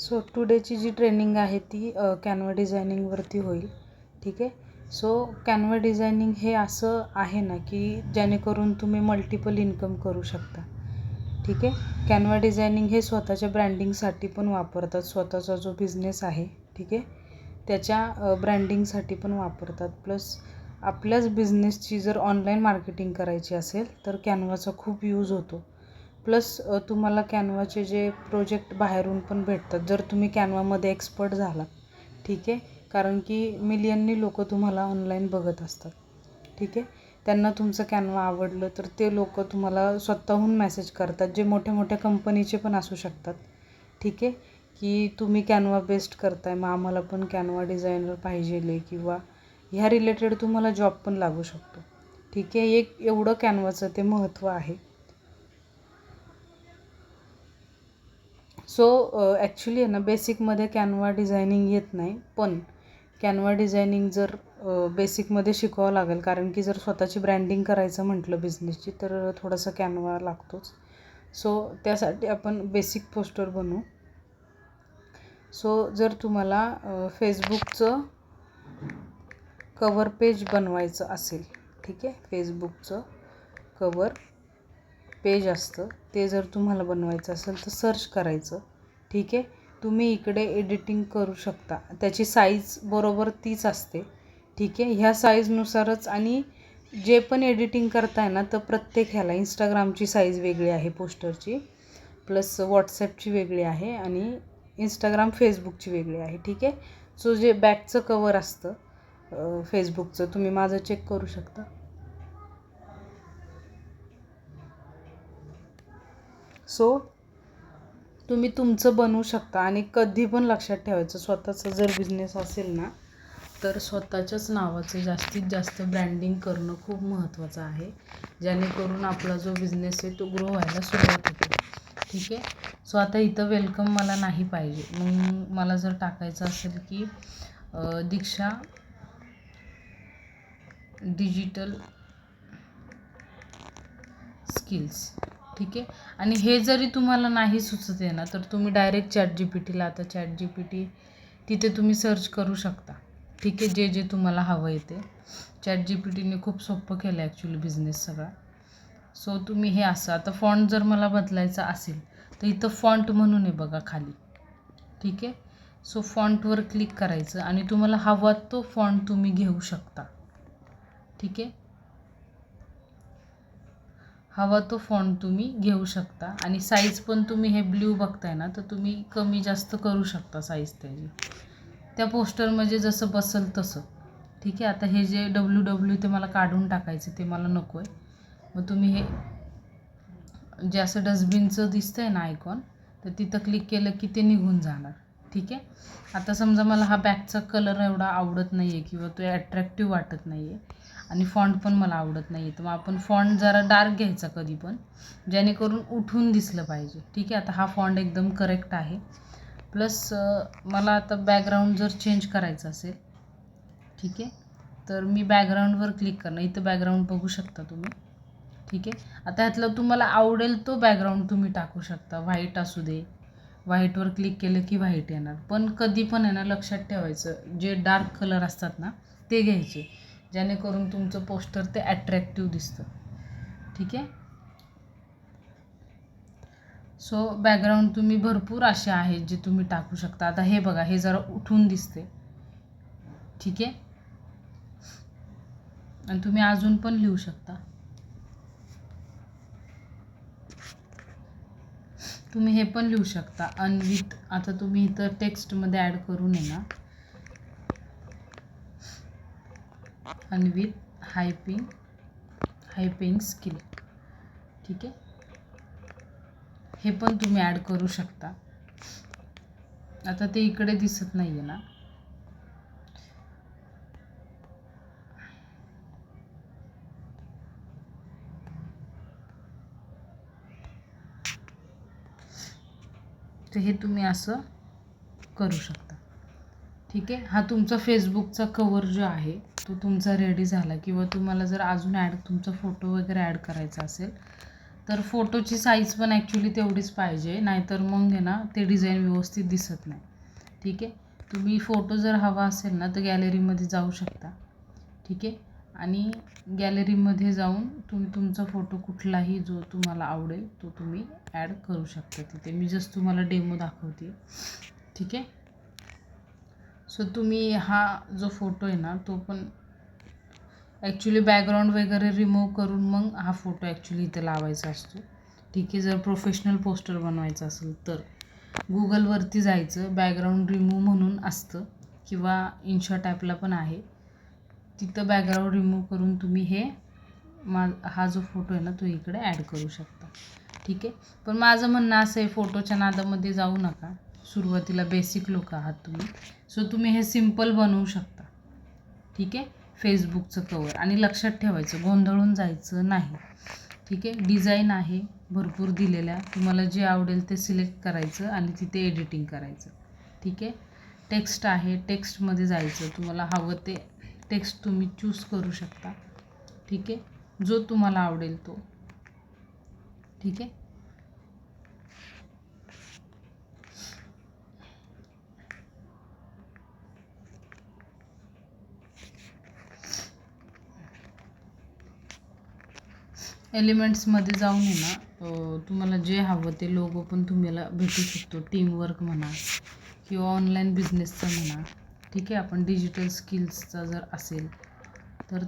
So टुडेची जी training आहे ती Canva डिझायनिंगवरती होईल. ठीक आहे? सो कॅनवा डिझायनिंग हे असं आहे ना की जेणेकरून तुम्ही मल्टिपल इन्कम करू शकता. ठीक आहे? कॅनवा डिझायनिंग हे स्वतःच्या ब्रँडिंगसाठी पण वापरतात. स्वतःचा जो बिझनेस आहे ठीक आहे? त्याच्या ब्रँडिंगसाठी पण वापरतात. प्लस आपल्याच बिझनेसची जर ऑनलाईन मार्केटिंग करायची असेल तर कॅनवाचा खूप यूज होतो. प्लस तुम्हाला कॅनवाचे जे प्रोजेक्ट बाहेरून पण भेटतात जर तुम्ही कॅनवामध्ये एक्सपर्ट झालात ठीक आहे? कारण की मिलियननी लोक तुम्हाला ऑनलाईन बघत असतात ठीक आहे? त्यांना तुमचं कॅनवा आवडलं तर ते लोक तुम्हाला स्वतःहून मेसेज करतात जे मोठ्या मोठ्या कंपनीचे पण असू शकतात ठीक आहे? की तुम्ही कॅनवा बेस्ट करताय मग आम्हाला पण कॅनवा डिझायनर पाहिजेले किंवा ह्या रिलेटेड तुम्हाला जॉब पण लागू शकतो ठीक आहे? एक एवढं कॅनवाचं ते महत्त्व आहे. सो ॲक्च्युली आहे ना बेसिकमध्ये कॅनवा डिझायनिंग येत नाही. पण कॅनवा डिझायनिंग जर बेसिकमध्ये शिकावं लागेल कारण की जर स्वतःची ब्रँडिंग करायचं म्हटलं बिझनेसची तर थोडासा कॅनवा लागतोच. सो त्यासाठी आपण बेसिक पोस्टर बनवू. सो जर तुम्हाला फेसबुकचं कवर पेज बनवायचं असेल ठीक आहे? फेसबुकचं कवर पेज असतं ते जर तुम्हाला बनवायचं असेल तर सर्च करायचं. ठीक आहे? तुम्ही इकडे एडिटिंग करू शकता. त्याची साईज बरोबर तीच असते. ठीक आहे? ह्या साईजनुसारच आणि जे पण एडिटिंग करताय ना तर प्रत्येक ह्याला इंस्टाग्रामची साईज वेगळी आहे पोस्टरची प्लस व्हॉट्सॲपची वेगळी आहे आणि इंस्टाग्राम फेसबुकची वेगळी आहे. ठीक आहे? सो जे बॅकचं कवर असतं फेसबुकचं तुम्ही माझं चेक करू शकता. सो तुम्ही तुमचं बनवू शकता आणि कधी पण लक्षात ठेवायचं स्वतःचा जर बिझनेस असेल ना तर स्वतःच्याच नावाचं जास्तीत जास्त ब्रँडिंग करणं खूप महत्त्वाचं आहे. जेणेकरून आपला जो बिझनेस आहे तो ग्रो व्हायला सुरुवात होते. ठीक आहे? सो आता इथं वेलकम मला नाही पाहिजे. मग मला जर टाकायचं असेल की दीक्षा डिजिटल स्किल्स ठीक आहे. आणि हे जरी तुम्हाला नाही सुचत आहे ना तर तुम्ही डायरेक्ट चॅट जी पी टीला आता चॅट जी पी टी तिथे तुम्ही सर्च करू शकता. ठीक आहे जे जे तुम्हाला हवं आहे ते. चॅट जी पी टीने खूप सोपं केलं आहे ॲक्च्युली बिझनेस सगळा. सो तुम्ही हे असं आता फॉन्ट जर मला बदलायचा असेल तर इथं फॉन्ट म्हणून आहे बघा खाली. ठीक आहे? सो फॉन्टवर क्लिक करायचं आणि तुम्हाला हवा तो फॉन्ट तुम्ही घेऊ शकता. ठीक आहे? हवा तो फॉन्ट तुम्ही घेऊ शकता. आणि साईज पण तुम्ही हे ब्ल्यू बघताय ना तर तुम्ही कमी जास्त करू शकता साईज त्याची. त्या पोस्टरमध्ये जसं बसेल तसं. ठीक आहे? आता हे जे डब्ल्यू डब्ल्यू ते मला काढून टाकायचं ते मला नको आहे मग तुम्ही हे जे असं डस्टबिनचं दिसतं आहे ना आयकॉन तर तिथं क्लिक केलं की ते निघून जाणार. ठीक आहे? आता समजा मला हा बॅगचा कलर एवढा आवडत नाही आहे किंवा तो ॲट्रॅक्टिव्ह वाटत नाही आहे आणि फॉन्ट पण मला आवडत नाही आहे तर मग आपण फॉन्ट जरा डार्क घ्यायचा कधी पण जेणेकरून उठून दिसलं पाहिजे. ठीक आहे? आता हा फॉन्ट एकदम करेक्ट आहे. प्लस मला आता बॅकग्राऊंड जर चेंज करायचं असेल ठीक आहे? तर मी बॅकग्राऊंडवर क्लिक करणं इथं बॅकग्राऊंड बघू शकता तुम्ही. ठीक आहे? आता ह्यातलं तुम्हाला आवडेल तो बॅकग्राऊंड तुम्ही टाकू शकता. व्हाईट असू दे व्हाईटवर क्लिक केलं की व्हाईट येणार. पण कधी पण आहे ना लक्षात ठेवायचं. जे डार्क कलर असतात ना ते घ्यायचे. जेणेकरून तुमचं पोस्टर ते ॲट्रॅक्टिव्ह दिसतं. ठीक आहे? सो बॅकग्राऊंड तुम्ही भरपूर असे आहेत जे तुम्ही टाकू शकता. आता हे बघा हे जरा उठून दिसते ठीक आहे? आणि तुम्ही अजून पण लिहू शकता. तुम्ही हे पण लिहू शकता. अनविथ आता तुम्ही इथं टेक्स्टमध्ये ॲड करून आहे ना. अनविथ हायपिंग हायपिंग स्किल ठीक आहे? हे पण तुम्ही ॲड करू शकता. आता ते इकडे दिसत नाही आहे ना. तर हे तुम्ही असं करू शकता. ठीक आहे? हा तुमचा फेसबुकचा कवर जो आहे तो तुमचा रेडी झाला. किंवा तुम्हाला जर अजून ॲड तुमचा फोटो वगैरे ॲड करायचा असेल तर फोटोची साईज पण ॲक्च्युली तेवढीच पाहिजे. नाहीतर मग आहे ना ते डिझाईन व्यवस्थित दिसत नाही. ठीक आहे? तुम्ही फोटो जर हवा असेल ना तर गॅलरीमध्ये जाऊ शकता. ठीक आहे? आणि गॅलरीमध्ये जाऊन तुम्ही तुमचा फोटो कुठलाही जो तुम्हाला आवडेल तो तुम्ही ॲड करू शकता तिथे. मी जस्ट तुम्हाला डेमो दाखवते. ठीक आहे? सो तुम्ही हा जो फोटो आहे ना तो पण ॲक्च्युली बॅकग्राऊंड वगैरे रिमूव्ह करून मग हा फोटो ॲक्च्युली इथे लावायचा असतो. ठीक आहे? जर प्रोफेशनल पोस्टर बनवायचं असेल तर. गुगलवरती जायचं. बॅकग्राऊंड रिमूव्ह म्हणून असतं. किंवा इनशॉट ॲपला पण आहे. तिथं बॅकग्राऊंड रिमूव्ह करून तुम्ही हे मा हा जो फोटो आहे ना तो इकडे ॲड करू शकता. ठीक आहे? पण माझं म्हणणं असं आहे फोटोच्या नादामध्ये जाऊ नका. सुरुवातीला बेसिक लोक आहात तुम्ही. सो तुम्ही हे सिंपल बनवू शकता. ठीक आहे? फेसबुकचं कवर आणि लक्षात ठेवायचं गोंधळून जायचं नाही. ठीक आहे? डिझाईन आहे भरपूर दिलेल्या. तुम्हाला जे आवडेल ते सिलेक्ट करायचं आणि तिथे एडिटिंग करायचं. ठीक आहे? टेक्स्ट आहे टेक्स्टमध्ये जायचं. तुम्हाला हवं ते टेक्स्ट तुम्ही चूज करू शकता. ठीक आहे? जो तुम्हाला आवडेल तो. ठीक आहे? एलिमेंट्समध्ये जाऊन आहे ना तुम्हाला जे हवं ते लोगो पण तुम्हाला भेटू शकतो. टीमवर्क म्हणा किंवा ऑनलाईन बिझनेसचं म्हणा. ठीक आहे आपण डिजिटल स्किल्सचा जर असेल तर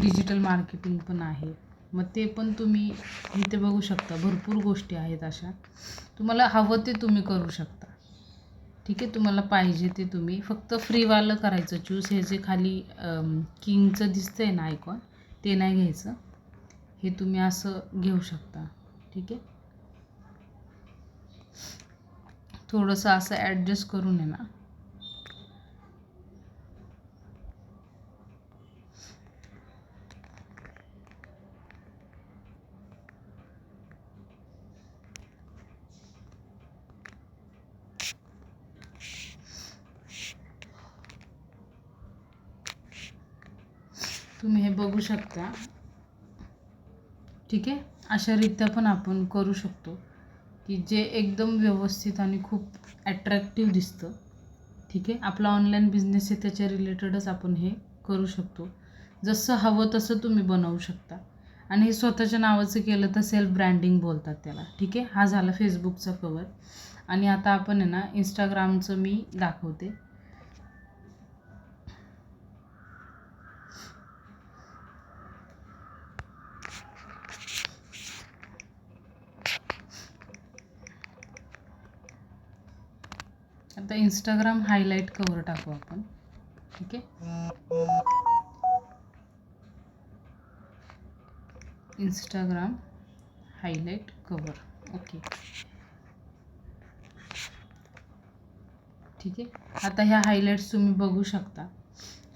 डिजिटल मार्केटिंग पण आहे. मग ते पण तुम्ही इथे बघू शकता. भरपूर गोष्टी आहेत अशा. तुम्हाला हवं ते तुम्ही करू शकता. ठीक आहे तुम्हाला पाहिजे ते तुम्ही. फक्त फ्रीवालं करायचं. चूज हे जे खाली किंगचं दिसतं आहे ना आयकॉन ते नाही घ्यायचं. हे तुम्ही असं घेऊ शकता. ठीक आहे? थोडंसं असं ॲडजस्ट करून आहे ना. तुम्ही हे बघू शकता. ठीक आहे? अशा रीत्या पण आपण करू शकतो की जे एकदम व्यवस्थित आणि खूप ॲट्रॅक्टिव्ह दिसतं. ठीक आहे? आपला ऑनलाईन बिझनेस आहे त्याच्या रिलेटेडच आपण हे करू शकतो. जसं हवं तसं तुम्ही बनवू शकता. आणि हे स्वतःच्या नावाचं केलं तर सेल्फ ब्रँडिंग बोलतात त्याला. ठीक आहे? हा झाला फेसबुकचा कवर आणि आता आपण आहे ना इंस्टाग्रामचं मी दाखवते. आता इंस्टाग्राम हायलाईट कवर टाकू आपण. ठीक आहे इंस्टाग्राम हायलाईट कवर ओके ठीक आहे? आता ह्या हायलाईट्स तुम्ही बघू शकता.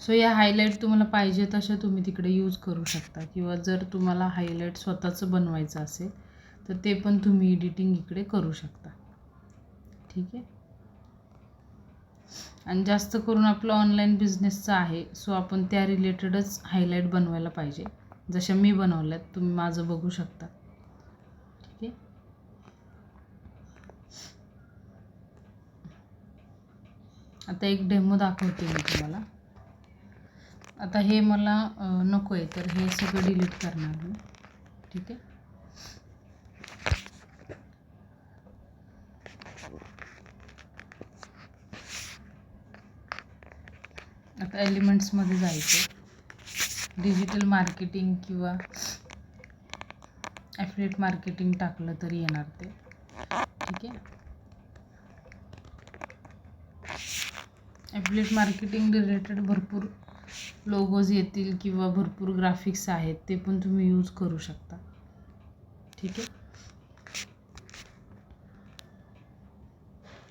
सो या हायलाईट तुम्हाला पाहिजे तशा तुम्ही तिकडे यूज करू शकता. किंवा जर तुम्हाला हायलाईट स्वतःचं बनवायचं असेल तर ते पण तुम्ही एडिटिंग इकडे करू शकता. ठीक आहे? आणि जास्त करून आपलं ऑनलाईन बिझनेसचं आहे सो आपण त्या रिलेटेडच हायलाईट बनवायला पाहिजे. जशा मी बनवल्यात तुम्ही माझं बघू शकता. ठीक आहे? आता एक डेमो दाखवते मी तुम्हाला. आता हे मला नको आहे तर हे सगळं डिलीट करणार मी. ठीक आहे? आता एलिमेंट्समध्ये जायचं. डिजिटल मार्केटिंग किंवा ॲफिलेट मार्केटिंग टाकलं तरी येणार ते. ठीक आहे? ॲफिलेट मार्केटिंग रिलेटेड भरपूर लोगोज येतील किंवा भरपूर ग्राफिक्स आहेत ते पण तुम्ही यूज करू शकता. ठीक आहे?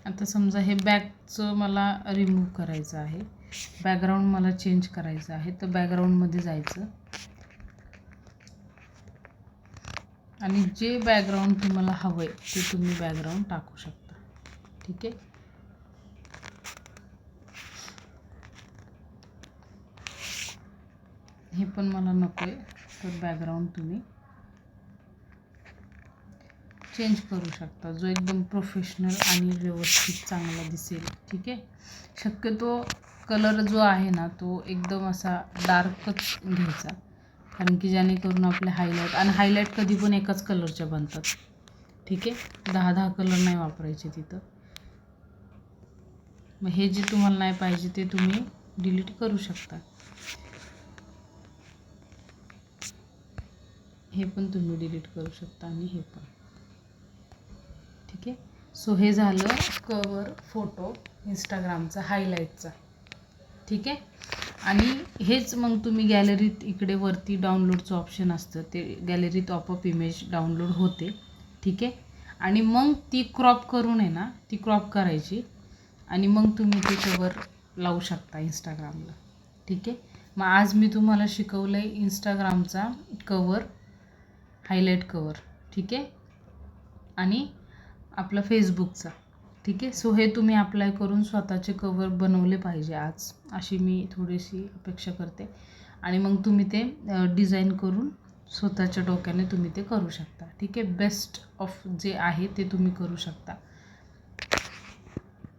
आता समजा हे बॅगचं मला रिमूव्ह करायचं आहे. बॅकग्राऊंड मला चेंज करायचं आहे. तर बॅकग्राऊंडमध्ये जायचं. आणि जे बॅकग्राऊंड तुम्हाला हवं आहे ते तुम्ही बॅकग्राऊंड टाकू शकता. ठीक आहे? हे पण मला नको आहे तर बॅकग्राऊंड तुम्ही चेंज करू शकता. जो एकदम प्रोफेशनल आणि व्यवस्थित चांगला दिसेल. ठीक आहे? शक्यतो कलर जो आहे ना तो एकदम असा डार्कच घ्यायचा. कारण की जेणेकरून आपले हायलाईट आणि हायलाईट कधी पण एकाच कलरच्या बनतात. ठीक आहे? दहा दहा कलर नाही वापरायचे तिथं. मग हे जे तुम्हाला नाही पाहिजे ते तुम्ही डिलीट करू शकता. हे पण तुम्ही डिलीट करू शकता आणि हे पण. ठीक आहे? सो हे झालं कवर फोटो इंस्टाग्रामचा हायलाईटचा ठीक आहे? आणि हेच मग तुम्ही गॅलरीत इकडे वरती डाउनलोडचं ऑप्शन असतं. ते गॅलरीत ऑपअप इमेज डाउनलोड होते. ठीक आहे? आणि मग ती क्रॉप करून आहे ना ती क्रॉप करायची. आणि मग तुम्ही त्याच्यावर कवर लावू शकता इंस्टाग्रामला ठीक आहे? मग आज मी तुम्हाला शिकवलं आहे इंस्टाग्रामचा कवर हायलाईट कवर ठीक आहे? आणि आपला फेसबुकचा ठीक आहे? सो हे तुम्ही अप्लाय करून स्वतःचे कवर बनवले पाहिजे आज. अशी मी थोडीशी अपेक्षा करते. आणि मग तुम्ही ते डिझाईन करून स्वतःच्या डोक्याने तुम्ही ते करू शकता. ठीक आहे? बेस्ट ऑफ जे आहे ते तुम्ही करू शकता.